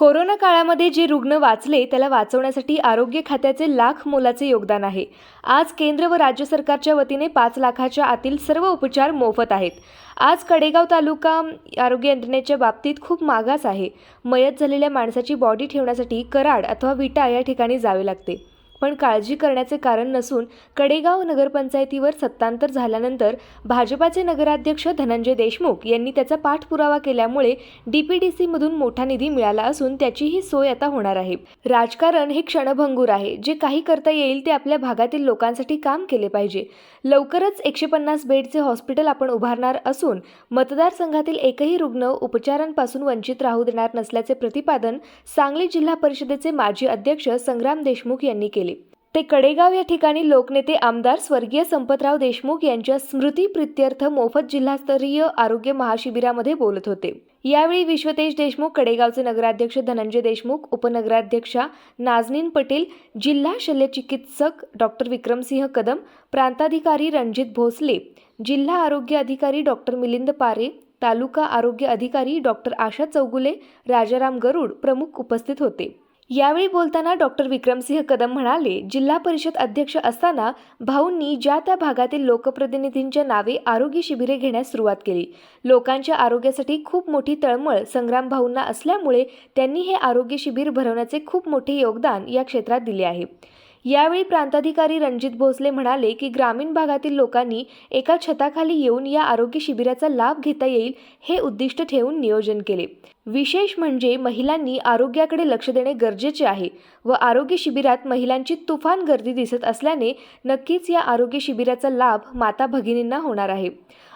Corona काळामध्ये जे रुग्ण वाचले त्याला वाचवण्यासाठी आरोग्य खात्याचे लाख मोलाचे योगदान आहे. आज केंद्र व राज्य सरकारच्या वतीने पाच लाखाच्या आतील सर्व उपचार मोफत आहेत. आज कडेगाव तालुका आरोग्य यंत्रणेच्या बाबतीत खूप मागास आहे. मयत झालेल्या माणसाची बॉडी ठेवण्यासाठी कराड अथवा विटा या ठिकाणी जावे लागते. पण काळजी करण्याचे कारण नसून कडेगाव नगरपंचायतीवर सत्तांतर झाल्यानंतर भाजपाचे नगराध्यक्ष धनंजय देशमुख यांनी त्याचा पाठपुरावा केल्यामुळे डीपीडीसीमधून मोठा निधी मिळाला असून त्याचीही सोय आता होणार आहे. राजकारण हे क्षणभंगूर आहे. जे काही करता येईल ते आपल्या भागातील लोकांसाठी काम केले पाहिजे. लवकरच एकशे पन्नास बेडचे हॉस्पिटल आपण उभारणार असून मतदारसंघातील एकही रुग्ण उपचारांपासून वंचित राहू देणार नसल्याचे प्रतिपादन सांगली जिल्हा परिषदेचे माजी अध्यक्ष संग्राम देशमुख यांनी केले. ते कडेगाव या ठिकाणी लोकनेते आमदार स्वर्गीय संपतराव देशमुख यांच्या स्मृती प्रित्यर्थ मोफत जिल्हास्तरीय आरोग्य महाशिबिरामध्ये बोलत होते. यावेळी विश्वतेज देशमुख कडेगावचे नगराध्यक्ष धनंजय देशमुख उपनगराध्यक्षा नाजनीन पटेल जिल्हा शल्यचिकित्सक डॉक्टर विक्रमसिंह कदम प्रांताधिकारी रणजित भोसले जिल्हा आरोग्य अधिकारी डॉक्टर मिलिंद पारे तालुका आरोग्य अधिकारी डॉक्टर आशा चौगुले राजाराम गरुड प्रमुख उपस्थित होते. यावेळी बोलताना डॉक्टर विक्रमसिंह कदम म्हणाले जिल्हा परिषद अध्यक्ष असताना भाऊंनी ज्या त्या भागातील लोकप्रतिनिधींच्या नावे आरोग्य शिबिरे घेण्यास सुरुवात केली. लोकांच्या आरोग्यासाठी खूप मोठी तळमळ संग्राम भाऊंना असल्यामुळे त्यांनी हे आरोग्य शिबिर भरवण्याचे खूप मोठे योगदान या क्षेत्रात दिले आहे. यावेळी प्रांताधिकारी रणजित भोसले म्हणाले की ग्रामीण भागातील लोकांनी एका छताखाली येऊन या आरोग्य शिबिराचा लाभ घेता येईल हे उद्दिष्ट ठेवून नियोजन केले. विशेष म्हणजे महिलांनी आरोग्याकडे लक्ष देणे गरजेचे आहे व आरोग्य शिबिरात महिलांची तुफान गर्दी दिसत असल्याने नक्कीच या आरोग्य शिबिराचा लाभ माता भगिनींना होणार आहे.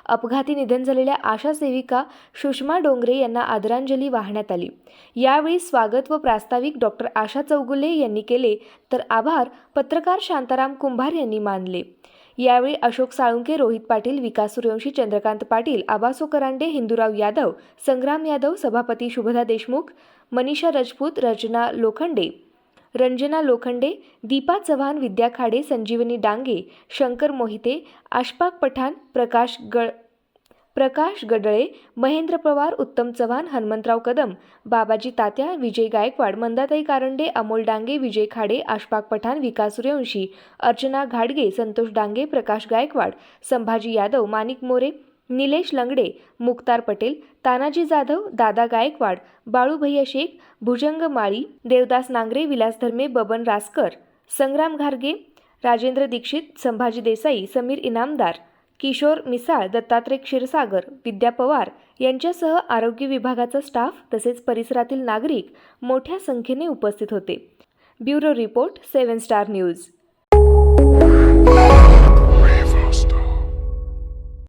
अपघाती निधन झालेल्या आशा सेविका सुषमा डोंगरे यांना आदरांजली वाहण्यात आली. यावेळी स्वागत व प्रास्ताविक डॉक्टर आशा चौगुले यांनी केले तर आभार पत्रकार शांताराम कुंभार यांनी मानले. यावेळी अशोक साळुंके रोहित पाटील विकास सूर्यवंशी चंद्रकांत पाटील आबासो करांडे हिंदूराव यादव संग्राम यादव सभापती शुभदा देशमुख मनीषा राजपूत रचना लोखंडे रंजना लोखंडे दीपा चव्हाण विद्या खाडे संजीवनी डांगे शंकर मोहिते आशपाक पठाण प्रकाश गळ प्रकाश गडळे महेंद्र पवार उत्तम चव्हाण हनुमंतराव कदम बाबाजी तात्या विजय गायकवाड मंदाताई कारंडे अमोल डांगे विजय खाडे आशपाक पठाण विकास सूर्यवंशी अर्चना घाडगे संतोष डांगे प्रकाश गायकवाड संभाजी यादव माणिक मोरे निलेश लंगडे मुक्तार पटेल तानाजी जाधव दादा गायकवाड बाळू भैया शेख भुजंग माळी देवदास नांगरे विलास धर्मे बबन रासकर संग्राम घारगे राजेंद्र दीक्षित संभाजी देसाई समीर इनामदार किशोर मिसाळ दत्तात्रय क्षीरसागर विद्या पवार यांच्यासह आरोग्य विभागाचा स्टाफ तसेच परिसरातील नागरिक मोठ्या संख्येने उपस्थित होते. Bureau report seven star news.